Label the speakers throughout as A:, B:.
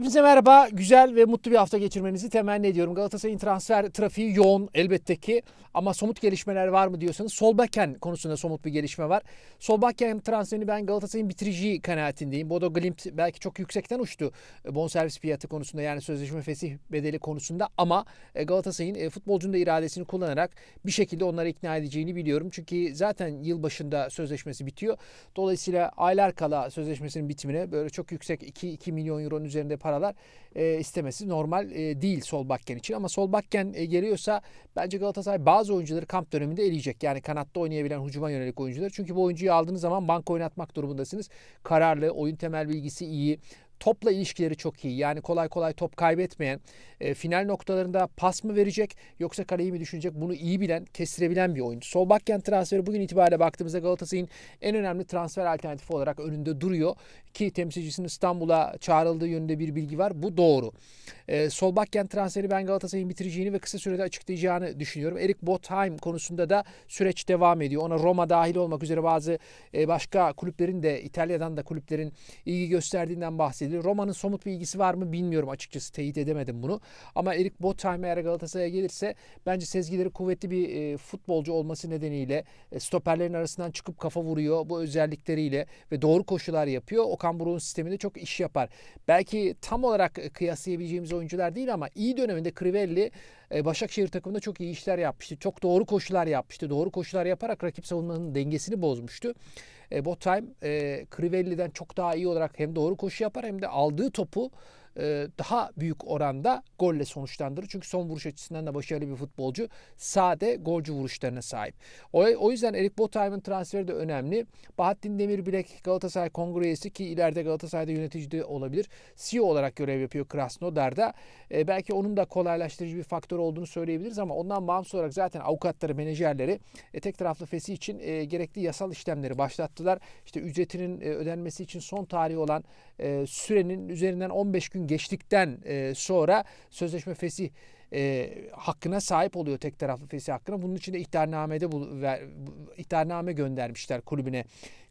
A: Hepinize merhaba. Güzel ve mutlu bir hafta geçirmenizi temenni ediyorum. Galatasaray'ın transfer trafiği yoğun elbette ki ama somut gelişmeler var mı diyorsanız Solbakken konusunda somut bir gelişme var. Solbakken transferini ben Galatasaray'ın bitireceği kanaatindeyim. Bodo Glimt belki çok yüksekten uçtu e, bonservis fiyatı konusunda yani sözleşme fesih bedeli konusunda ama e, Galatasaray'ın e, futbolcunun da iradesini kullanarak bir şekilde onları ikna edeceğini biliyorum. Çünkü zaten yıl başında sözleşmesi bitiyor. Dolayısıyla aylar kala sözleşmesinin bitimine böyle çok yüksek 2-2 milyon euronun üzerinde paralar e, istemesi normal e, değil sol bakken için. Ama sol bakken e, geliyorsa bence Galatasaray bazı oyuncuları kamp döneminde eleyecek. Yani kanatta oynayabilen hücuma yönelik oyuncuları. Çünkü bu oyuncuyu aldığınız zaman banka oynatmak durumundasınız. Kararlı, oyun temel bilgisi iyi topla ilişkileri çok iyi. Yani kolay kolay top kaybetmeyen, e, final noktalarında pas mı verecek yoksa kaleyi mi düşünecek bunu iyi bilen, kestirebilen bir oyuncu. Sol bakken transferi bugün itibariyle baktığımızda Galatasaray'ın en önemli transfer alternatifi olarak önünde duruyor. Ki temsilcisinin İstanbul'a çağrıldığı yönünde bir bilgi var. Bu doğru. E, sol bakken transferi ben Galatasaray'ın bitireceğini ve kısa sürede açıklayacağını düşünüyorum. Erik Botheim konusunda da süreç devam ediyor. Ona Roma dahil olmak üzere bazı e, başka kulüplerin de İtalya'dan da kulüplerin ilgi gösterdiğinden bahsediliyor. Roma'nın somut bir ilgisi var mı bilmiyorum açıkçası teyit edemedim bunu. Ama Erik Botheim eğer Galatasaray'a gelirse bence sezgileri kuvvetli bir e, futbolcu olması nedeniyle e, stoperlerin arasından çıkıp kafa vuruyor bu özellikleriyle ve doğru koşular yapıyor. Okan Buruk'un sisteminde çok iş yapar. Belki tam olarak kıyaslayabileceğimiz oyuncular değil ama iyi döneminde Crivelli e, Başakşehir takımında çok iyi işler yapmıştı. Çok doğru koşular yapmıştı. Doğru koşular yaparak rakip savunmanın dengesini bozmuştu. E, Botheim e, Crivelli'den çok daha iyi olarak hem doğru koşu yapar hem de aldığı topu e, daha büyük oranda golle sonuçlandırır. Çünkü son vuruş açısından da başarılı bir futbolcu. Sade golcü vuruşlarına sahip. O, yüzden Erik Botheim'in transferi de önemli. Bahattin Demirbilek Galatasaray kongre üyesi ki ileride Galatasaray'da yönetici de olabilir. CEO olarak görev yapıyor Krasnodar'da. E, belki onun da kolaylaştırıcı bir faktör olduğunu söyleyebiliriz ama ondan bağımsız olarak zaten avukatları, menajerleri e, tek taraflı fesi için e, gerekli yasal işlemleri başlattılar. İşte ücretinin ödenmesi için son tarihi olan sürenin üzerinden 15 gün geçtikten e, sonra sözleşme fesih e, hakkına sahip oluyor tek taraflı fesih hakkına. Bunun için de ihtarnamede bu, ver, ihtarname göndermişler kulübüne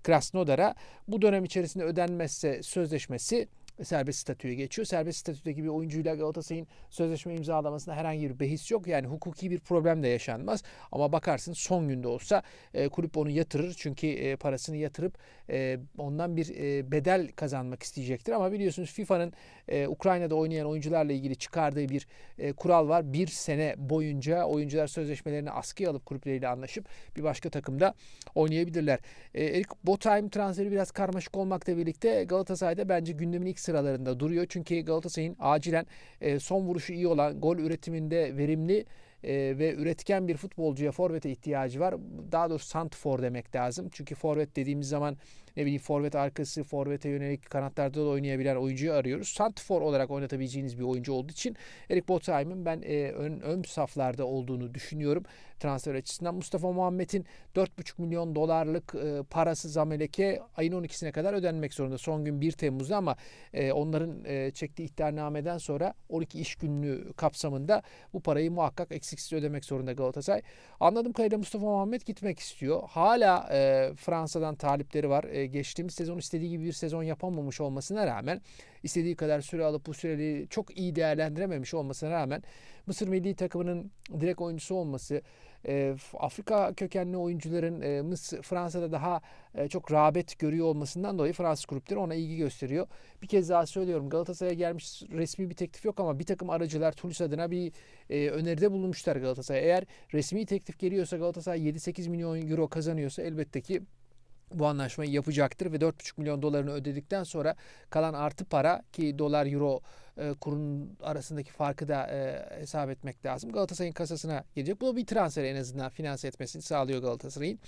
A: Krasnodar'a. Bu dönem içerisinde ödenmezse sözleşmesi serbest statüye geçiyor. Serbest statüdeki bir oyuncuyla Galatasaray'ın sözleşme imzalamasında herhangi bir behis yok. Yani hukuki bir problem de yaşanmaz. Ama bakarsın son günde olsa e, kulüp onu yatırır. Çünkü e, parasını yatırıp e, ondan bir e, bedel kazanmak isteyecektir. Ama biliyorsunuz FIFA'nın e, Ukrayna'da oynayan oyuncularla ilgili çıkardığı bir e, kural var. Bir sene boyunca oyuncular sözleşmelerini askıya alıp kulüpleriyle anlaşıp bir başka takımda oynayabilirler. E, Erik Botheim transferi biraz karmaşık olmakla birlikte Galatasaray'da bence gündemin ilk sıralarında duruyor. Çünkü Galatasaray'ın acilen e, son vuruşu iyi olan, gol üretiminde verimli e, ve üretken bir futbolcuya forvete ihtiyacı var. Daha doğrusu santfor demek lazım. Çünkü forvet dediğimiz zaman ne bileyim forvet arkası, forvete yönelik kanatlarda da oynayabilen oyuncuyu arıyoruz. Santfor olarak oynatabileceğiniz bir oyuncu olduğu için Erik Botheim'in ben e, ön, ön saflarda olduğunu düşünüyorum transfer açısından. Mustafa Muhammed'in 4,5 milyon dolarlık e, parası Zamelek'e ayın 12'sine kadar ödenmek zorunda. Son gün 1 Temmuz'da ama e, onların e, çektiği ihtarnameden sonra 12 iş günlüğü kapsamında bu parayı muhakkak eksiksiz ödemek zorunda Galatasaray. Anladığım kadarıyla Mustafa Muhammed gitmek istiyor. Hala e, Fransa'dan talipleri var. E, geçtiğimiz sezon istediği gibi bir sezon yapamamış olmasına rağmen istediği kadar süre alıp bu süreli çok iyi değerlendirememiş olmasına rağmen Mısır milli takımının direkt oyuncusu olması, e, Afrika kökenli oyuncuların e, Mısır, Fransa'da daha e, çok rağbet görüyor olmasından dolayı Fransız kulüpleri ona ilgi gösteriyor. Bir kez daha söylüyorum Galatasaray'a gelmiş resmi bir teklif yok ama bir takım aracılar Toulouse adına bir e, öneride bulunmuşlar Galatasaray'a. Eğer resmi teklif geliyorsa Galatasaray 7-8 milyon euro kazanıyorsa elbette ki bu anlaşmayı yapacaktır ve 4,5 milyon dolarını ödedikten sonra kalan artı para ki dolar euro e, kurun arasındaki farkı da e, hesap etmek lazım. Galatasaray'ın kasasına gelecek. Bu bir transfer en azından finanse etmesini sağlıyor Galatasaray'ın.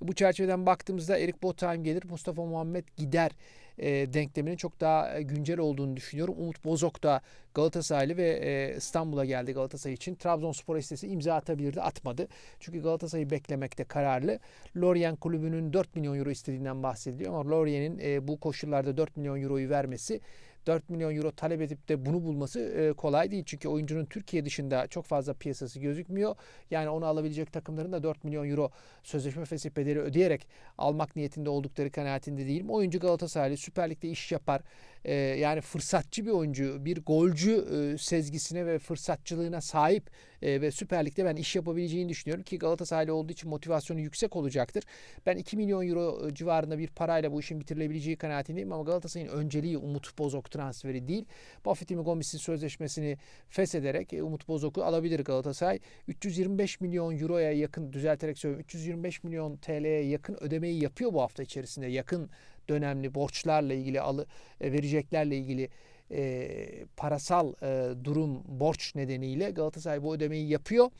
A: Bu çerçeveden baktığımızda Erik Botheim gelir, Mustafa Muhammed gider e, denkleminin çok daha e, güncel olduğunu düşünüyorum. Umut Bozok da Galatasaraylı ve e, İstanbul'a geldi Galatasaray için. Trabzonspor istesi imza atabilirdi, atmadı. Çünkü Galatasaray'ı beklemekte kararlı. Lorient kulübünün 4 milyon euro istediğinden bahsediliyor ama Lorient'in e, bu koşullarda 4 milyon euroyu vermesi 4 milyon euro talep edip de bunu bulması e, kolay değil. Çünkü oyuncunun Türkiye dışında çok fazla piyasası gözükmüyor. Yani onu alabilecek takımların da 4 milyon euro sözleşme fesih bedeli ödeyerek almak niyetinde oldukları kanaatinde değilim. Oyuncu Galatasaraylı Süper Lig'de iş yapar. E, yani fırsatçı bir oyuncu, bir golcü e, sezgisine ve fırsatçılığına sahip e, ve Süper Lig'de ben iş yapabileceğini düşünüyorum ki Galatasaraylı olduğu için motivasyonu yüksek olacaktır. Ben 2 milyon euro e, civarında bir parayla bu işin bitirilebileceği kanaatindeyim ama Galatasaray'ın önceliği Umut Bozok transferi değil. Buffett'in Gomis'in sözleşmesini feshederek e, Umut Bozok'u alabilir Galatasaray. 325 milyon euroya yakın düzelterek söylüyorum 325 milyon TL'ye yakın ödemeyi yapıyor bu hafta içerisinde. Yakın dönemli borçlarla ilgili alı e, vereceklerle ilgili e, parasal e, durum borç nedeniyle Galatasaray bu ödemeyi yapıyor.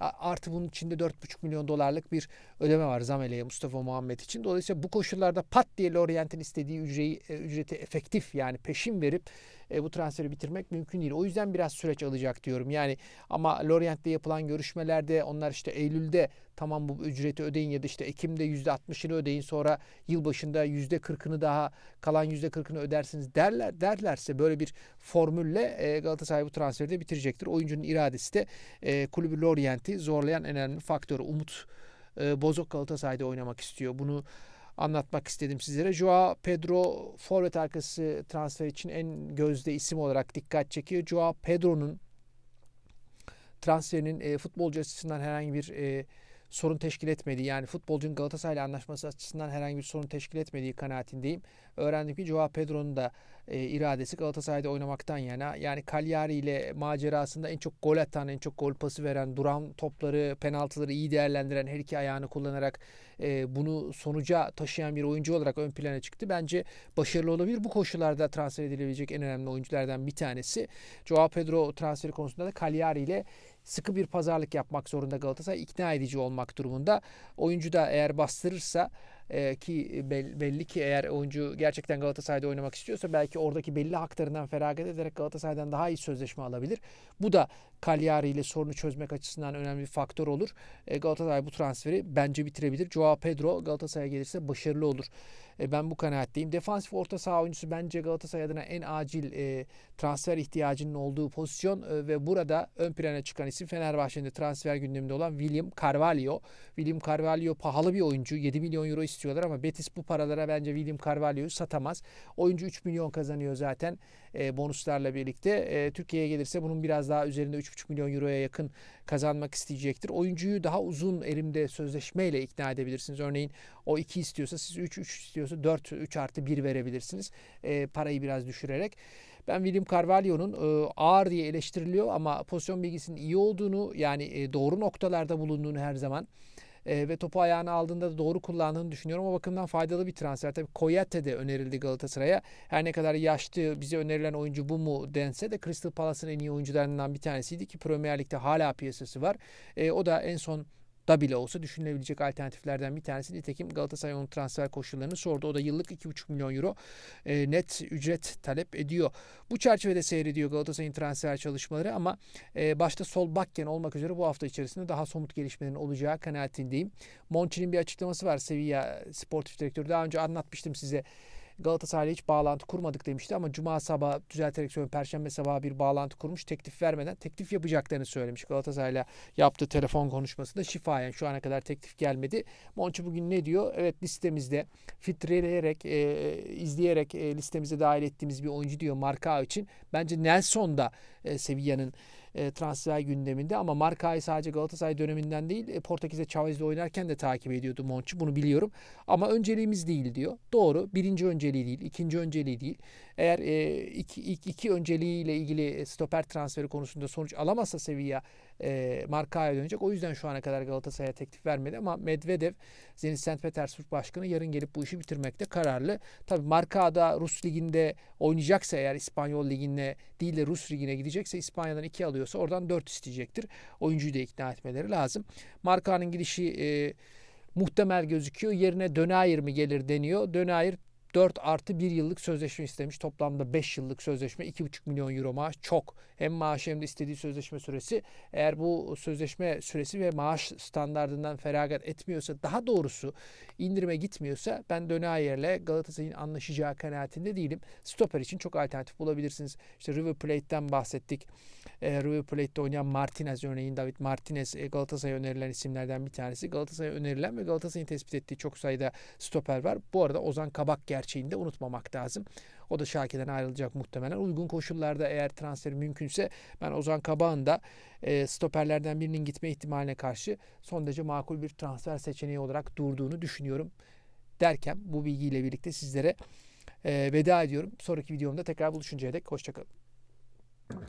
A: Artı bunun içinde 4,5 milyon dolarlık bir ödeme var Zamele'ye Mustafa Muhammed için. Dolayısıyla bu koşullarda pat diye Lorient'in istediği ücreyi, e, ücreti efektif yani peşin verip e, bu transferi bitirmek mümkün değil. O yüzden biraz süreç alacak diyorum. Yani ama Lorient'le yapılan görüşmelerde onlar işte Eylül'de tamam bu ücreti ödeyin ya da işte Ekim'de %60'ını ödeyin sonra yılbaşında %40'ını daha kalan %40'ını ödersiniz derler derlerse böyle bir formülle e, Galatasaray bu transferi de bitirecektir. Oyuncunun iradesi de e, kulübü Lorient'i zorlayan en önemli faktör. Umut e, Bozok Galatasaray'da oynamak istiyor. Bunu anlatmak istedim sizlere. Joao Pedro forvet arkası transfer için en gözde isim olarak dikkat çekiyor. Joao Pedro'nun transferinin e, futbolcu açısından herhangi bir e, sorun teşkil etmediği yani futbolcunun Galatasaray ile anlaşması açısından herhangi bir sorun teşkil etmediği kanaatindeyim. Öğrendim ki Joao Pedro'nun da e, iradesi Galatasaray'da oynamaktan yana. Yani Cagliari ile macerasında en çok gol atan, en çok gol pası veren, duran topları, penaltıları iyi değerlendiren, her iki ayağını kullanarak e, bunu sonuca taşıyan bir oyuncu olarak ön plana çıktı. Bence başarılı olabilir. Bu koşullarda transfer edilebilecek en önemli oyunculardan bir tanesi. Joao Pedro transferi konusunda da Cagliari ile sıkı bir pazarlık yapmak zorunda Galatasaray ikna edici olmak durumunda. Oyuncu da eğer bastırırsa e, ki belli ki eğer oyuncu gerçekten Galatasaray'da oynamak istiyorsa belki oradaki belli haklarından feragat ederek Galatasaray'dan daha iyi sözleşme alabilir. Bu da Cagliari ile sorunu çözmek açısından önemli bir faktör olur. E, Galatasaray bu transferi bence bitirebilir. Joao Pedro Galatasaray'a gelirse başarılı olur. E, ben bu kanaatteyim. Defansif orta saha oyuncusu bence Galatasaray adına en acil e, transfer ihtiyacının olduğu pozisyon e, ve burada ön plana çıkan isim Fenerbahçe'nin transfer gündeminde olan William Carvalho. William Carvalho pahalı bir oyuncu. 7 milyon euro istiyorlar ama Betis bu paralara bence William Carvalho'yu satamaz. Oyuncu 3 milyon kazanıyor zaten e, bonuslarla birlikte. E, Türkiye'ye gelirse bunun biraz daha üzerinde 3,5 milyon euroya yakın kazanmak isteyecektir. Oyuncuyu daha uzun erimde sözleşmeyle ikna edebilirsiniz. Örneğin o 2 istiyorsa siz 3, 3 istiyorsa 4, 3 artı 1 verebilirsiniz. E, parayı biraz düşürerek. Ben William Carvalho'nun e, ağır diye eleştiriliyor ama pozisyon bilgisinin iyi olduğunu yani e, doğru noktalarda bulunduğunu her zaman e, ve topu ayağına aldığında da doğru kullandığını düşünüyorum. O bakımdan faydalı bir transfer. Tabii Koyate de önerildi Galatasaray'a. Her ne kadar yaşlı bize önerilen oyuncu bu mu dense de Crystal Palace'ın en iyi oyuncularından bir tanesiydi ki Premier Lig'de hala piyasası var. E, o da en son da bile olsa düşünülebilecek alternatiflerden bir tanesi. Nitekim Galatasaray onun transfer koşullarını sordu. O da yıllık 2,5 milyon euro e, net ücret talep ediyor. Bu çerçevede seyrediyor Galatasaray'ın transfer çalışmaları ama e, başta sol bakken olmak üzere bu hafta içerisinde daha somut gelişmelerin olacağı kanaatindeyim. Monchi'nin bir açıklaması var Sevilla sportif direktörü. Daha önce anlatmıştım size. Galatasaray'la hiç bağlantı kurmadık demişti ama Cuma sabahı düzelterek söylüyorum Perşembe sabahı bir bağlantı kurmuş. Teklif vermeden teklif yapacaklarını söylemiş. Galatasaray'la yaptığı telefon konuşmasında şifayen şu ana kadar teklif gelmedi. Monchi bugün ne diyor? Evet listemizde filtreleyerek, e, izleyerek e, listemize dahil ettiğimiz bir oyuncu diyor Marka için. Bence Nelson da e, Sevilla'nın e, transfer gündeminde ama Marka'yı sadece Galatasaray döneminden değil e, Portekiz'de Chavez'le oynarken de takip ediyordu Monchi bunu biliyorum. Ama önceliğimiz değil diyor. Doğru birinci önceliği değil ikinci önceliği değil. Eğer e, iki, iki, iki önceliğiyle ilgili stoper transferi konusunda sonuç alamazsa Sevilla e, Marka'ya dönecek. O yüzden şu ana kadar Galatasaray'a teklif vermedi ama Medvedev Zenit St. Petersburg Başkanı yarın gelip bu işi bitirmekte kararlı. Tabii Marka'da Rus Ligi'nde oynayacaksa eğer İspanyol Ligi'ne değil de Rus Ligi'ne gidecekse İspanya'dan 2 alıyorsa oradan 4 isteyecektir. Oyuncuyu da ikna etmeleri lazım. Marka'nın gidişi e, muhtemel gözüküyor. Yerine Dönair mi gelir deniyor. Dönair 4 artı 1 yıllık sözleşme istemiş. Toplamda 5 yıllık sözleşme 2,5 milyon euro maaş çok. Hem maaş hem de istediği sözleşme süresi. Eğer bu sözleşme süresi ve maaş standartından feragat etmiyorsa daha doğrusu indirime gitmiyorsa ben Dönayer'le Galatasaray'ın anlaşacağı kanaatinde değilim. Stoper için çok alternatif bulabilirsiniz. İşte River Plate'den bahsettik. E, River Plate'de oynayan Martinez örneğin David Martinez e, Galatasaray'a önerilen isimlerden bir tanesi. Galatasaray'a önerilen ve Galatasaray'ın tespit ettiği çok sayıda stoper var. Bu arada Ozan Kabak gerçekten gerçeğini de unutmamak lazım. O da Şalke'den ayrılacak muhtemelen. Uygun koşullarda eğer transferi mümkünse ben Ozan Kabağ'ın da e, stoperlerden birinin gitme ihtimaline karşı son derece makul bir transfer seçeneği olarak durduğunu düşünüyorum. Derken bu bilgiyle birlikte sizlere e, veda ediyorum. Sonraki videomda tekrar buluşuncaya dek hoşçakalın.